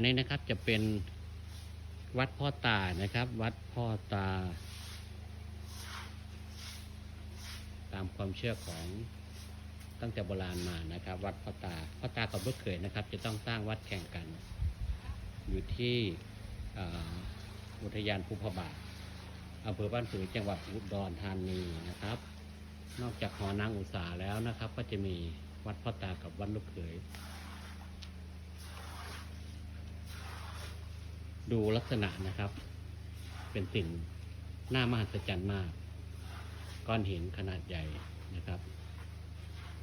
นนี้นะครับจะเป็นวัดพ่อตานะครับ วัดพ่อตา ตามความเชื่อของตั้งแต่โบราณมานะครับ วัดพ่อตาพ่อตากับลูกเขยนะครับ จะต้องสร้างวัดแข่งกัน อยู่ที่อุทยานภูพบาทอำเภอบ้านผือจังหวัดอุดรธานีนะครับ นอกจากหอนางอุษาแล้วนะครับ ก็จะมีวัดพ่อตากับวัดลูกเขย ดูลักษณะนะครับ เป็นสิ่งน่ามหัศจรรย์มาก ก้อนหินขนาดใหญ่นะครับ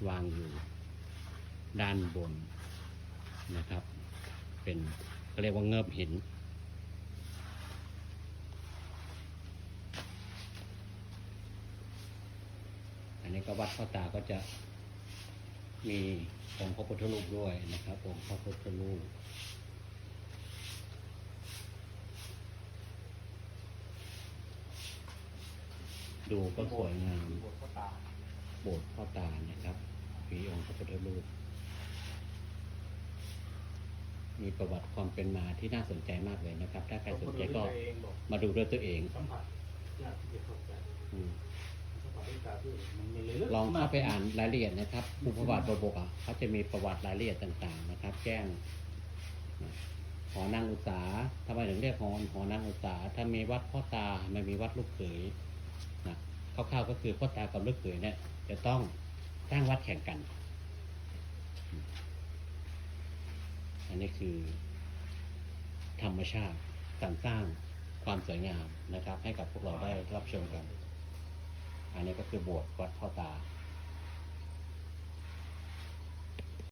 วางอยู่ด้านบนนะครับ เป็นเรียกว่าเงิบหิน อันนี้ก็วัดพ่อตาก็จะมีองค์พระพุทธรูปด้วยนะครับองค์พระพุทธรูป ดูก็สวยงามบทพ่อตาโบสถ์พ่อตานะครับมีองค์พระพุทธรูป มีประวัติความเป็นมาที่น่าสนใจมากเลยนะครับ ถ้าใครสนใจก็เองบอกมาดูด้วยตัวเอง สัมผัสยากที่จะเข้าใจอืมสัมผัสด้วยตาด้วยมันมีเลยลองเข้าไปอ่านรายละเอียดนะครับภูประวัติบกอะเขาจะมีประวัติรายละเอียดต่างๆ นะครับ แจ้งนะหอนางอุตสาทำไมถึงเรียกหอหอนางอุตสาถ้ามีวัดพ่อตาไม่มีวัดลูกเขย นะคร่าวๆก็คือพ่อตากับลูกเขยเนี่ยจะต้องสร้างวัดแข่งกัน อันนี้คือ ธรรมชาติการสร้างความสวยงามนะครับ ให้กับพวกเราได้รับชมกัน อันนี้ก็คือโบสถ์วัดพ่อตา